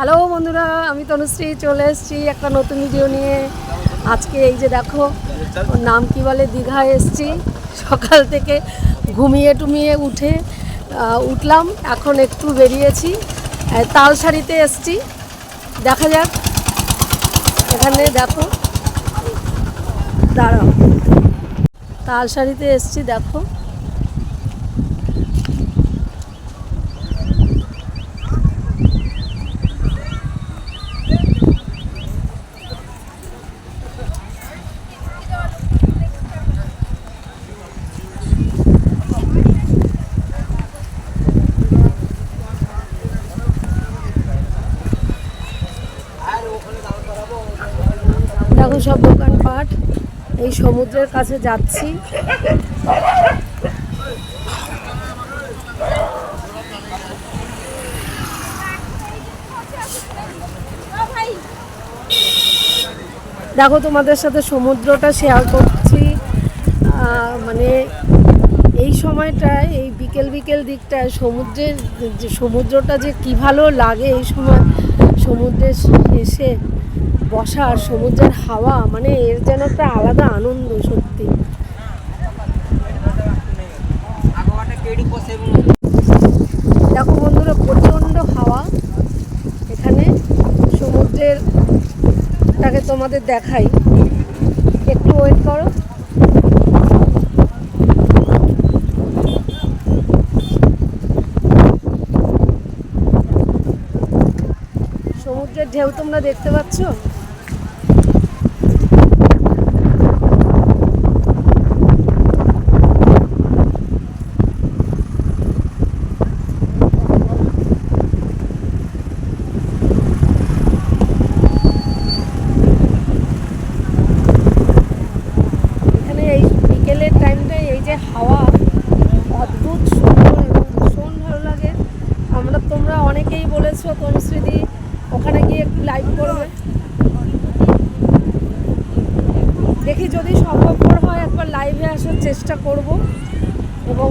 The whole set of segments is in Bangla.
হ্যালো বন্ধুরা, আমি তনুশ্রী, চলে এসেছি একটা নতুন ভিডিও নিয়ে। আজকে এই যে দেখো নাম কি বলে? দীঘায় এসেছি। সকাল থেকে ঘুমিয়ে টুমিয়ে উঠে উঠলাম, এখন একটু বেরিয়েছি। তাল শাড়িতে এসছি। দেখা যাক। এখানে দেখো। দাঁড়াও। তালসারিতে এসেছি দেখো দেখো সব দোকানপাট এই সমুদ্রের কাছে যাচ্ছি। দেখো, তোমাদের সাথে সমুদ্রটা শেয়ার করছি। মানে এই সময়টায়, এই বিকেল বিকেল দিকটায় সমুদ্রের যে সমুদ্রটা যে কি ভালো লাগে এই সময় সমুদ্রে এসে বসার সমুদ্রের হাওয়া মানে এর যেন একটা আলাদা আনন্দ সত্যি। দেখো বন্ধুরা প্রচণ্ড হাওয়া এখানে। সমুদ্রের টাকে তোমাদের দেখাই। একটু ওয়েট করো। সমুদ্রের ঢেউ তোমরা দেখতে পাচ্ছ এখানে এই বিকেলের টাইমটায় এই যে হাওয়া অদ্ভুত সুন্দর এবং ভীষণ ভালো লাগে আমরা তোমরা বলেছ তনুশ্রীদি ওখানে গিয়ে একটু লাইভ করবে। দেখি যদি সম্ভবপর হয় একবার লাইভে আসার চেষ্টা করব। এবং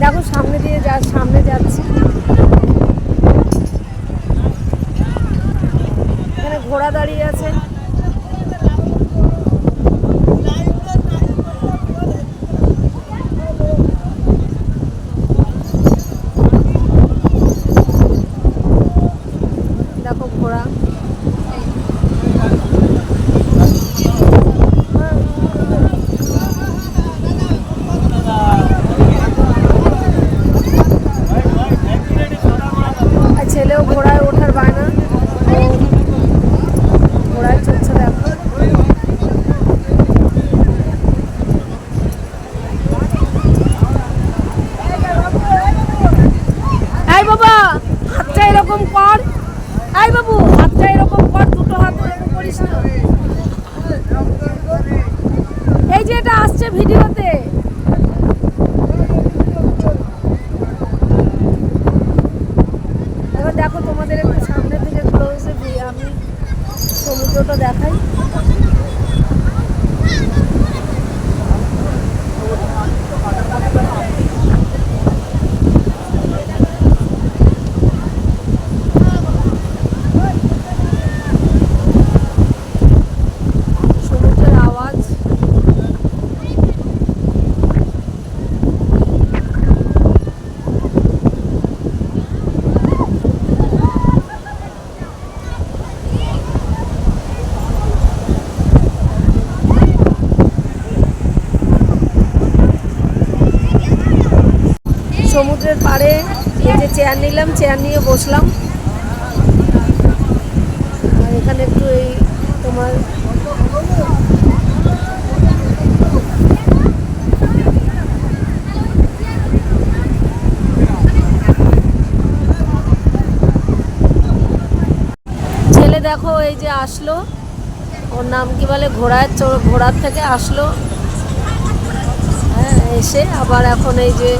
দেখো সামনে দিয়ে যা সামনে যাচ্ছি এখানে ঘোড়া দাঁড়িয়ে আছে দেখো ঘোড়া। ছেলেও ঘোড়ায় ওঠার বায়না। ঘোড়ায় চড়ছে দেখো। বাবা হাতটা এরকম কর। এই বাবু, হাতটা এরকম কর, দুটো হাত এরকম করিস না। এই যে এটা আসছে ভিডিওতে এবার দেখো তোমাদের একটু সামনে থেকে ক্লোজে আমি সমুদ্রটা দেখাই সমুদ্রের আওয়াজ সমুদ্রের পাড়ে, এই যে চেয়ার নিলাম চেয়ার নিয়ে বসলাম। আর এখানে একটু এই তোমার ছেলে দেখো, এই যে আসলো। ওর নাম কি বলে? ঘোড়ার ঘোড়ার থেকে আসলো। হ্যাঁ এসে আবার এখন এই যে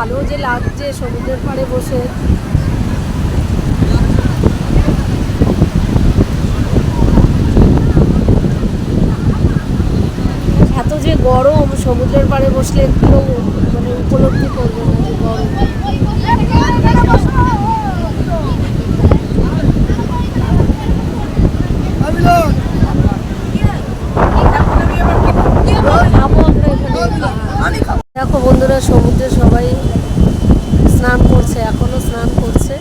লাগছে সমুদ্রের পাড়ে বসে। এত যে গরম, সমুদ্রের পাড়ে বসলে একটু মানে উপলব্ধি করবে না যে গরম খাব আমরা এখানে দেখো বন্ধুরা সবাই স্নান করছে এখনও স্নান করছে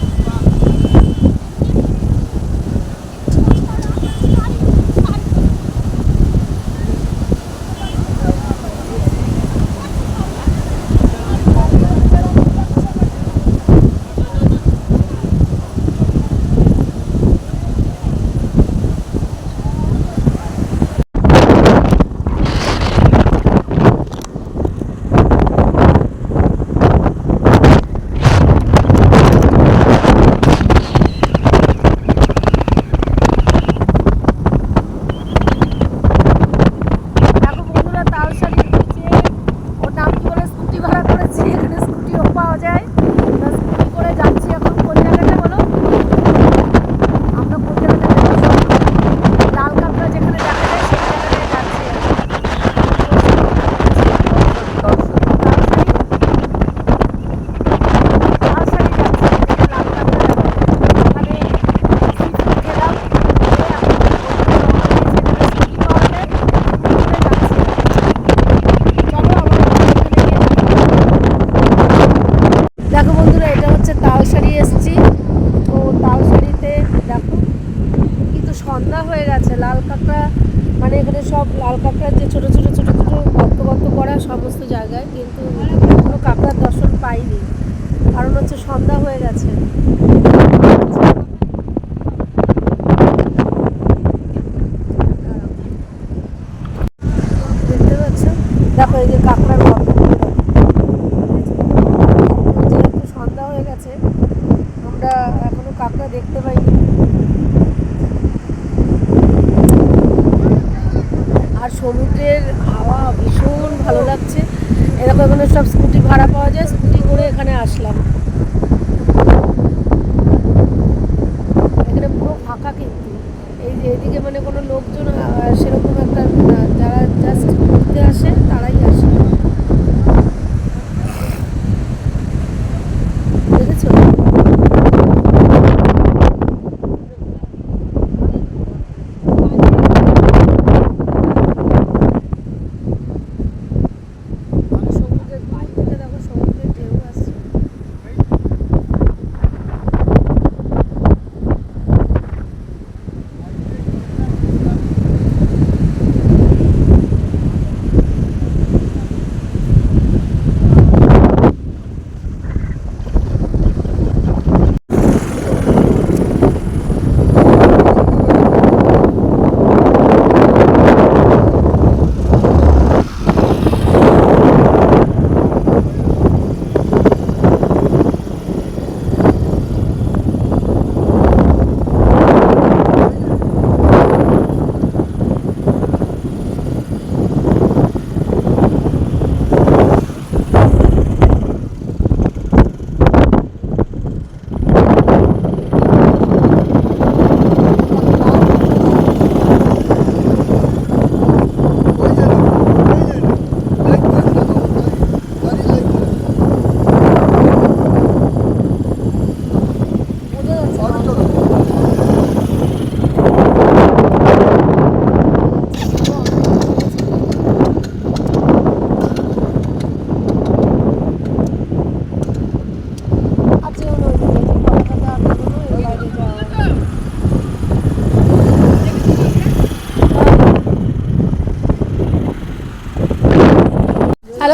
দেখো বন্ধুরা তালসারির নিচে ওর নাম কি বলে স্কুটি ভাড়া করেছি এখানে স্কুটিও পাওয়া যায় আমরা স্কুটি করে যাচ্ছি এখন কোন জায়গাটা বলো আমরা কোন জায়গাটা যাচ্ছি লাল কাঁকড়া যেখানে দেখা যায় সেই জায়গাটায় যাচ্ছি তালসারি যাচ্ছি এখানে লাল কাঁকড়া ওখানে seafood খেলাম খেয়ে এখন দেখো বন্ধুরা এটা হচ্ছে তালসারি এসছি তো তালসারিতে দেখো কিন্তু সন্ধ্যা হয়ে গেছে লাল কাঁকড়া মানে এখানে সব লাল কাঁকড়ার যে ছোটো ছোটো ছোটো ছোটো গর্ত গর্ত করা সমস্ত জায়গায়, কিন্তু কোনো কাঁকড়ার দর্শন পাইনি। কারণ হচ্ছে সন্ধ্যা হয়ে গেছে দেখতে পাচ্ছ দেখো এই যে কাঁকড়ার গর্ত যেহেতু সন্ধ্যা হয়ে গেছে আমরা এখনও কাঁকড়া দেখতে পাইনি আর সমুদ্রের হাওয়া ভীষণ ভালো লাগছে। এরকম এখানে সব স্কুটি ভাড়া পাওয়া যায়, স্কুটি করে এখানে আসলাম। এখানে পুরো ফাঁকা কিন্তু। এই যে এদিকে মানে কোনো লোকজন সেরকম একটা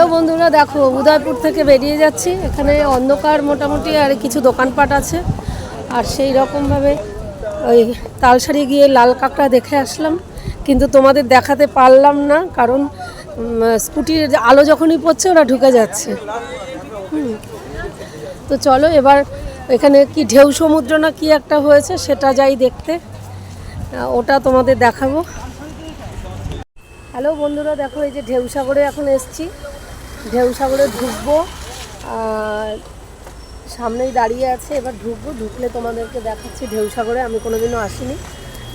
হ্যালো বন্ধুরা, দেখো, উদয়পুর থেকে বেরিয়ে যাচ্ছি। এখানে অন্ধকার মোটামুটি আর কিছু দোকানপাট আছে। আর সেই রকমভাবে ওই তালসারি গিয়ে লাল কাঁকড়া দেখে আসলাম। কিন্তু তোমাদের দেখাতে পারলাম না, কারণ স্কুটির আলো যখনই পড়ছে, ওরা ঢুকে যাচ্ছে। তো চলো, এবার এখানে কি ঢেউ সমুদ্র না কি একটা হয়েছে, সেটা যাই দেখতে। ওটা তোমাদের দেখাবো। হ্যালো বন্ধুরা, দেখো, এই যে ঢেউ সাগরে এখন এসছি। ঢেউ সাগরে ঢুকবো আর সামনেই দাঁড়িয়ে আছে এবার ঢুকবো ঢুকলে তোমাদেরকে দেখাচ্ছি ঢেউসাগরে আমি কোনোদিনও আসিনি।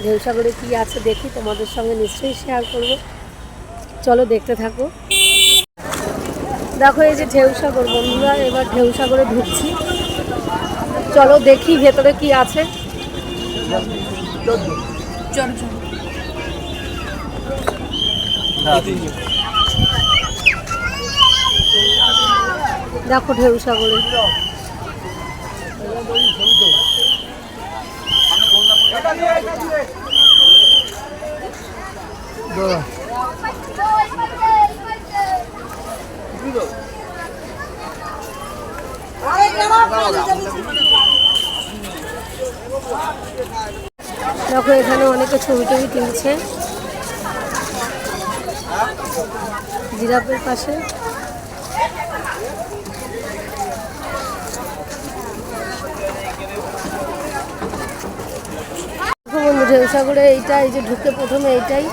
ঢেউসাগরে কী আছে দেখি তোমাদের সঙ্গে নিশ্চয়ই শেয়ার করব। চলো দেখতে থাকো। দেখো এই যে ঢেউসাগর বন্ধুরা এবার ঢেউসাগরে ঢুকছি। চলো দেখি ভেতরে কি আছে। দেখো ঢেউসাগরে দেখো এখানে অনেকে ছবি টবি তুলছে। জিরাফের পাশে। ঢেউসাগরে এইটা এই যে ঢুকে প্রথমে এইটাই।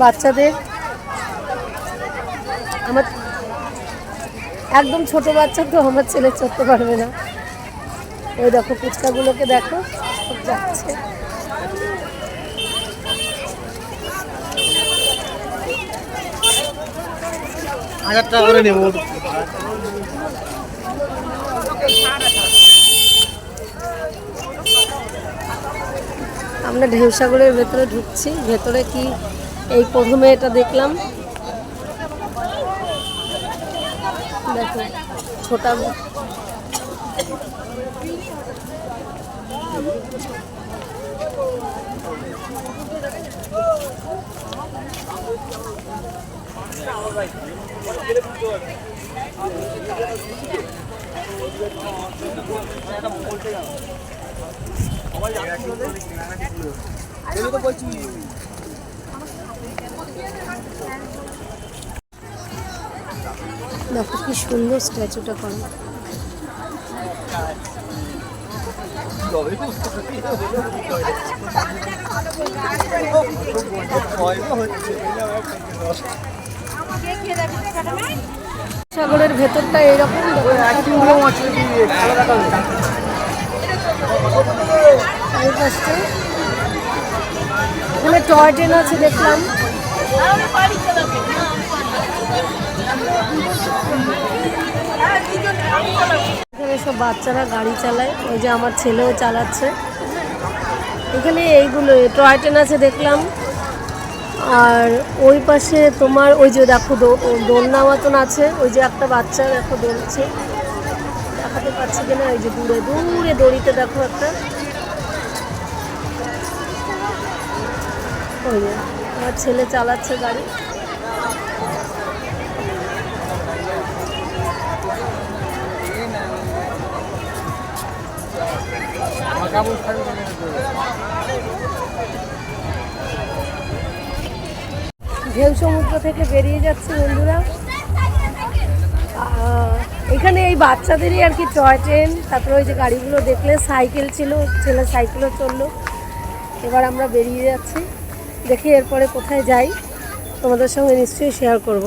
বাচ্চাদের। আমার একদম ছোট বাচ্চা তো আমার ছেলে চড়তে পারবে না। ওই দেখো ফুচকাগুলোকে দেখো যাচ্ছে। হাজার টাকা করে নেব। আমরা ঢেউসাগরের ভেতরে ঢুকছি। ভেতরে কি এই প্রথমে এটা দেখলাম। দেখো ছোটা দেখো কি সুন্দর স্ট্যাচুটা করা। সাগরের ভেতরটা এরকম চারিপাশটা এখানে টয় ট্রেন আছে, দেখলাম। এখানে সব বাচ্চারা গাড়ি চালায় ওই যে আমার ছেলেও চালাচ্ছে। এখানে এইগুলো টয় ট্রেন আছে, দেখলাম। আর ওই পাশে তোমার, ওই যে দেখো দোলনা মতন আছে, ওই যে একটা বাচ্চা দেখো দোলছে। দেখাতে পাচ্ছি কিনা? ওই যে দূরে দূরে দড়িতে দেখো একটা। ওই আমার ছেলে চালাচ্ছে গাড়ি। ঢেউ সমুদ্র থেকে বেরিয়ে যাচ্ছে বন্ধুরা। এখানে এই বাচ্চাদেরই আর কি টয় ট্রেন তারপরে ওই যে গাড়িগুলো দেখলে সাইকেল ছিল, ছেলে সাইকেলও চলল। এবার আমরা বেরিয়ে যাচ্ছি। দেখি এরপরে কোথায় যাই। তোমাদের সঙ্গে নিশ্চয়ই শেয়ার করব।